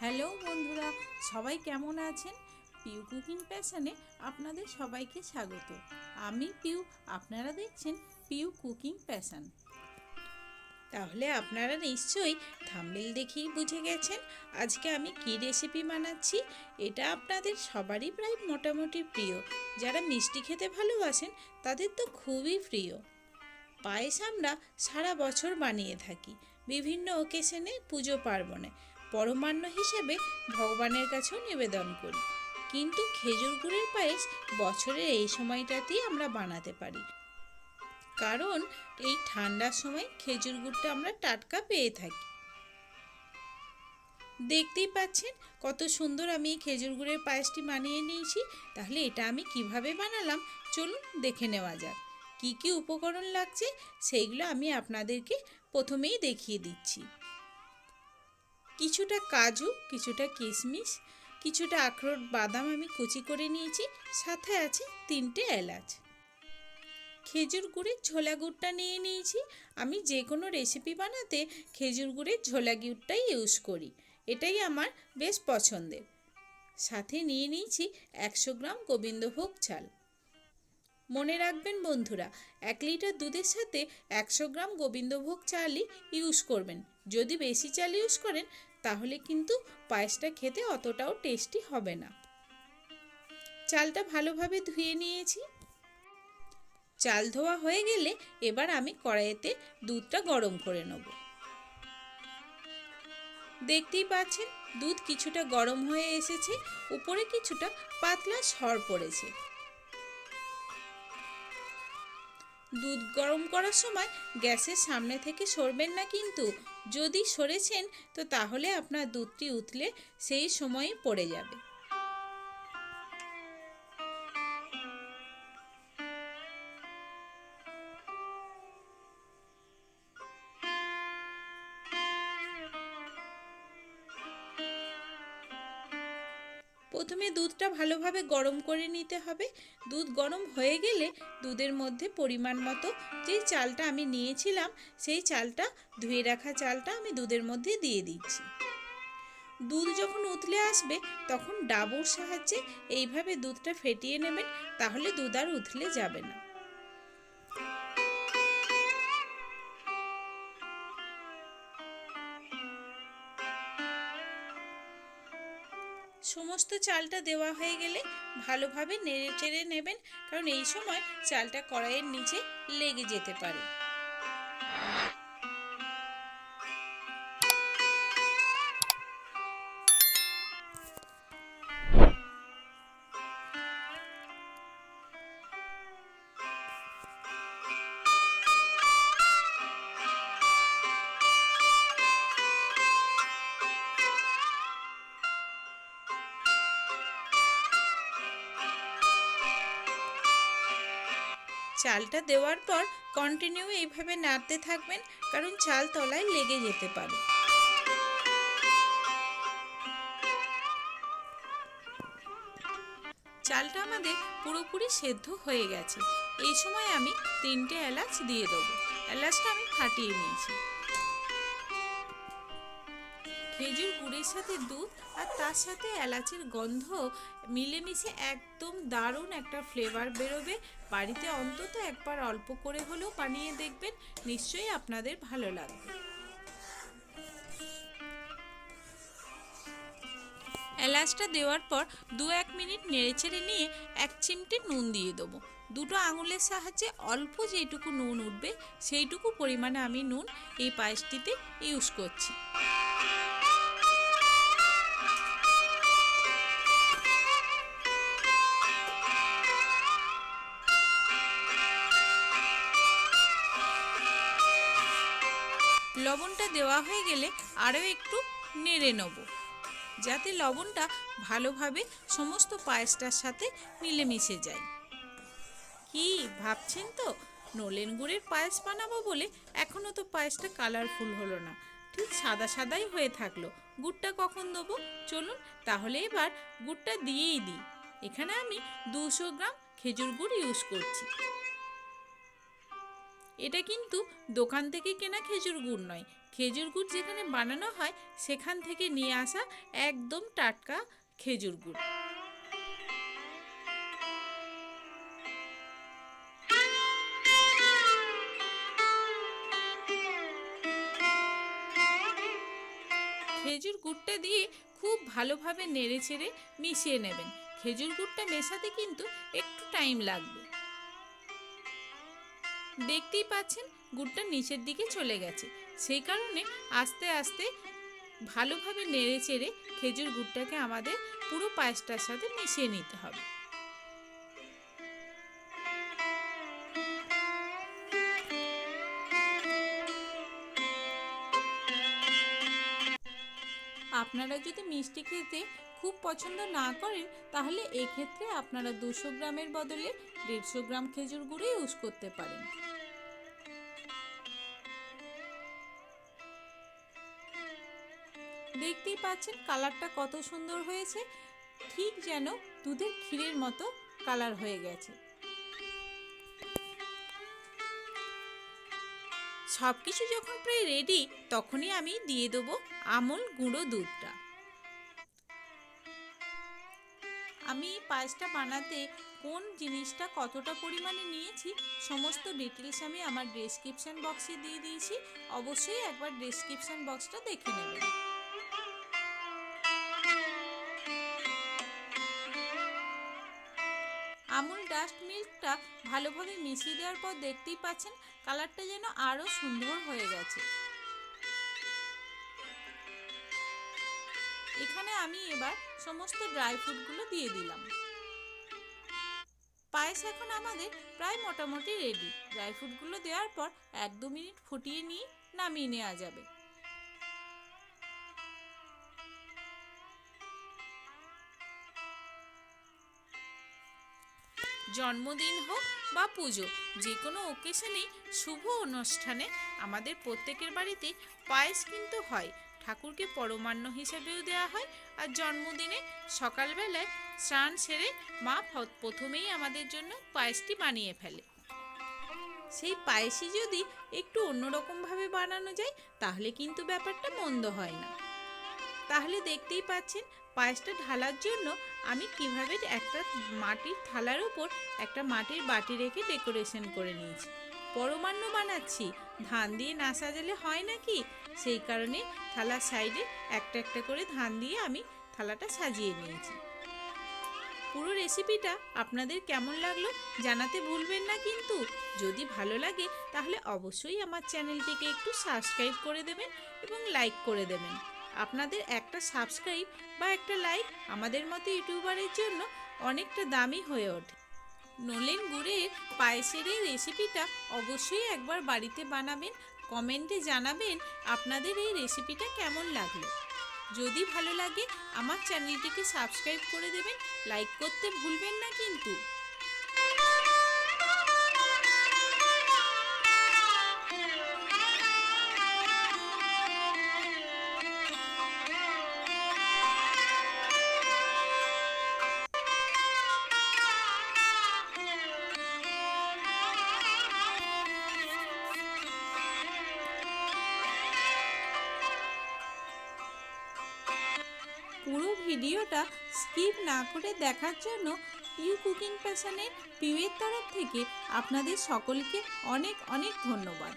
Hello বন্ধুরা, সবাই কেমন আছেন? পিউ কুকিং প্যাশনে আপনাদের সবাইকে স্বাগত। আমি পিউ, আপনারা দেখছেন পিউ কুকিং প্যাশন। তাহলে আপনারা নিশ্চয়ই থাম্বেল দেখেই বুঝে গেছেন আজকে আমি কি রেসিপি বানাচ্ছি, এটা আপনাদের সবারই প্রায় মোটামুটি প্রিয়। যারা মিষ্টি খেতে ভালোবাসেন, তাদের তো খুবই প্রিয়। পায়েস আমরা সারা বছর বানিয়ে থাকি, বিভিন্ন ওকেশনে পুজো পার্বণে। পরমান্ন হিসেবে ভগবানের কাছেও নিবেদন করি। কিন্তু খেজুর গুড়ের পায়েস বছরের এই সময়টাতেই আমরা বানাতে পারি। কারণ এই ঠান্ডার সময় খেজুর গুড়টা আমরা টাটকা পেয়ে থাকি। দেখতেই পাচ্ছেন কত সুন্দর আমি এই খেজুর গুড়ের পায়েসটি বানিয়ে নিয়েছি। তাহলে এটা আমি কীভাবে বানালাম? চলুন দেখে নেওয়া যাক। কি কি উপকরণ লাগছে, সেইগুলো আমি আপনাদেরকে প্রথমেই দেখিয়ে দিচ্ছি। কিছুটা কাজু, কিছুটা কিশমিশ, কিছুটা আখরোট বাদাম আমি কুচি করে নিয়েছি, সাথে আছে তিনটে এলাচ। খেজুর গুড়ের ঝোলা গুড়টা নিয়ে নিয়েছি। আমি যে কোনো রেসিপি বানাতে খেজুর গুড়ের ঝোলা গুড়টাই ইউজ করি। এটাই আমার বেশ পছন্দের। সাথে নিয়ে নিয়েছি একশো গ্রাম গোবিন্দভোগ চাল। মনে রাখবেন বন্ধুরা, এক লিটার দুধের সাথে একশো গ্রাম গোবিন্দভোগ চালই ইউজ করবেন। যদি বেশি চাল ইউজ করেন, তাহলে কিন্তু পায়েসটা খেতে অতটাও টেস্টি হবে না। চালটা ভালোভাবে ধুয়ে নিয়েছি। চাল ধোয়া হয়ে গেলে এবার আমি কড়াইতে দুধটা গরম করে নেব। দেখতেই পাচ্ছেন, দুধ কিছুটা গরম হয়ে এসেছে, উপরে কিছুটা পাতলা সর পড়েছে। দুধ গরম করার সময় গ্যাসের সামনে থেকে সরবেন না কিন্তু। যদি সরেছেন তো তাহলে আপনার দুধটি উতলে সেই সময়ই পড়ে যাবে। প্রথমে দুধটা ভালোভাবে গরম করে নিতে হবে। দুধ গরম হয়ে গেলে দুধের মধ্যে পরিমাণ মতো যেই চালটা আমি নিয়েছিলাম, সেই চালটা, ধুয়ে রাখা চালটা আমি দুধের মধ্যে দিয়ে দিচ্ছি। দুধ যখন উতলে আসবে, তখন ডাবুর সাহায্যে এইভাবে দুধটা ফেটিয়ে নেবেন, তাহলে দুধ আর উতলে যাবে না। সমস্ত চালটা দেওয়া হয়ে গেলে ভালোভাবে নেড়ে চেড়ে নেবেন, কারণ এই সময় চালটা কড়াইয়ের নিচে লেগে যেতে পারে। চালটা দেওয়ার পর কন্টিনিউ এইভাবে নাড়তে থাকবেন, কারণ চাল তলায় লেগে যেতে পারে। চালটা আমাদের পুরোপুরি সেদ্ধ হয়ে গেছে। এই সময় আমি তিনটে এলাচ দিয়ে দেবো। এলাচটা আমি ফাটিয়ে নিয়েছি। খেজুর গুড়ের সাথে দুধ আর তার সাথে এলাচের গন্ধ মিলেমিশে একদম দারুণ একটা ফ্লেভার বেরোবে। বাড়িতে অন্তত একবার অল্প করে হলেও বানিয়ে দেখবেন, নিশ্চয়ই আপনাদের ভালো লাগবে। এলাচটা দেওয়ার পর দু এক মিনিট নেড়েচেড়ে নিয়ে এক চিমটে নুন দিয়ে দেবো। দুটো আঙুলের সাহায্যে অল্প যেটুকু নুন উঠবে, সেইটুকু পরিমাণে আমি নুন এই পায়েসটিতে ইউজ করছি। লবণটা দেওয়া হয়ে গেলে আরও একটু নেড়ে নেব। যাতে লবণটা ভালোভাবে সমস্ত পায়েসটার সাথে মিলেমিশে যায়। কি ভাবছেন তো? নলেন গুড়ের পায়েস বানাবো বলে এখনও তো পায়েসটা কালারফুল হলো না। ঠিক সাদা সাদাই হয়ে থাকল। গুড়টা কখন দেবো? চলুন তাহলে এবার গুড়টা দিয়েই দিই। এখানে আমি দুশো গ্রাম খেজুর গুড় ইউজ করছি। এটা কিন্তু দোকান থেকে কেনা খেজুর গুড় নয়। খেজুর গুড় যেখানে বানানো হয়, সেখান থেকে নিয়ে আসা একদম টাটকা খেজুর গুড়। খেজুর গুড়টা দিয়ে খুব ভালোভাবে নেড়ে চেড়ে মিশিয়ে নেবেন। খেজুর গুড়টা মেশাতে কিন্তু একটু টাইম লাগবে। দেখতেই পাচ্ছেন গুড়টা নিচের দিকে চলে গেছে। সেই কারণে আস্তে আস্তে ভালোভাবে নেড়ে চেড়ে খেজুর গুড়টাকে আমাদের পুরো পায়েসটার সাথে মিশিয়ে নিতে হবে। আপনারা যদি মিষ্টি খেতে খুব পছন্দ না করেন, তাহলে এক্ষেত্রে আপনারা দুশো গ্রামের বদলে দেড়শো গ্রাম খেজুর গুঁড়ো ইউজ করতে পারেন। দেখতেই পাচ্ছেন কালারটা কত সুন্দর হয়েছে। ঠিক যেন দুধের ক্ষীরের মতো কালার হয়ে গেছে। সব কিছু যখন প্রায় রেডি তখনই আমি দিয়ে দেবো আমল গুঁড়ো দুধটা। আমি পায়েসটা বানাতে কোন জিনিসটা কতটা পরিমাণে নিয়েছি, সমস্ত ডিটেলস আমি আমার ডেসক্রিপশান বক্সে দিয়ে দিয়েছি। অবশ্যই একবার ডেসক্রিপশান বক্সটা দেখে নেবেন। আমুল ডাস্ট মিল্কটা ভালোভাবে মিশিয়ে দেওয়ার পর দেখতেই পাচ্ছেন কালারটা যেন আরও সুন্দর হয়ে গেছে। এখানে আমি এবার সমস্ত ড্রাই ফ্রুটগুলো দিয়ে দিলাম। পায়েস এখন আমাদের প্রায় মোটামুটি রেডি। ড্রাই ফ্রুটগুলো দেওয়ার পর এক দু মিনিট ফুটিয়ে নিয়ে নামিয়ে নেওয়া যাবে। জন্মদিন হোক বা পুজো, যে কোনো ওকেশনেই শুভ অনুষ্ঠানে আমাদের প্রত্যেকের বাড়িতে পায়েস কিন্তু হয়। ঠাকুরকে পরমান্ন হিসেবেও দেওয়া হয় আর জন্মদিনে সকালবেলায় স্নান সেরে মা প্রথমেই আমাদের জন্য পায়েসটি বানিয়ে ফেলে। সেই পায়েসই যদি একটু অন্যরকমভাবে বানানো যায়, তাহলে কিন্তু ব্যাপারটা মন্দ হয় না। তাহলে দেখতেই পাচ্ছেন পায়েসটা ঢালার জন্য আমি কীভাবে একটা মাটির থালার উপর একটা মাটির বাটি রেখে ডেকোরেশন করে নিয়েছি। পরমান্ন বানাচ্ছি। ধান দিয়ে না সাজালে হয় নাকি? সেই কারণে থালার সাইডে একটা একটা করে ধান দিয়ে আমি থালাটা সাজিয়ে নিয়েছি। পুরো রেসিপিটা আপনাদের কেমন লাগল জানাতে ভুলবেন না কিন্তু। যদি ভালো লাগে তাহলে অবশ্যই আমার চ্যানেলটিকে একটু সাবস্ক্রাইব করে দেবেন এবং লাইক করে দেবেন। আপনাদের একটা সাবস্ক্রাইব বা একটা লাইক আমাদের মতো ইউটিউবারের জন্য অনেকটা দামি হয়ে ওঠে। নলেন গুড়ের পায়েসের এই রেসিপিটা অবশ্যই একবার বাড়িতে বানাবেন কমেন্টে জানাবেন আপনাদের এই রেসিপিটা কেমন লাগল। যদি ভালো লাগে, আমার চ্যানেলটিকে সাবস্ক্রাইব করে দেবেন। লাইক করতে ভুলবেন না কিন্তু। পুরো ভিডিওটা স্কিপ না করে দেখার জন্য ইউ কুকিং প্যাশনের পিউয়ের তরফ থেকে আপনাদের সকলকে অনেক অনেক ধন্যবাদ।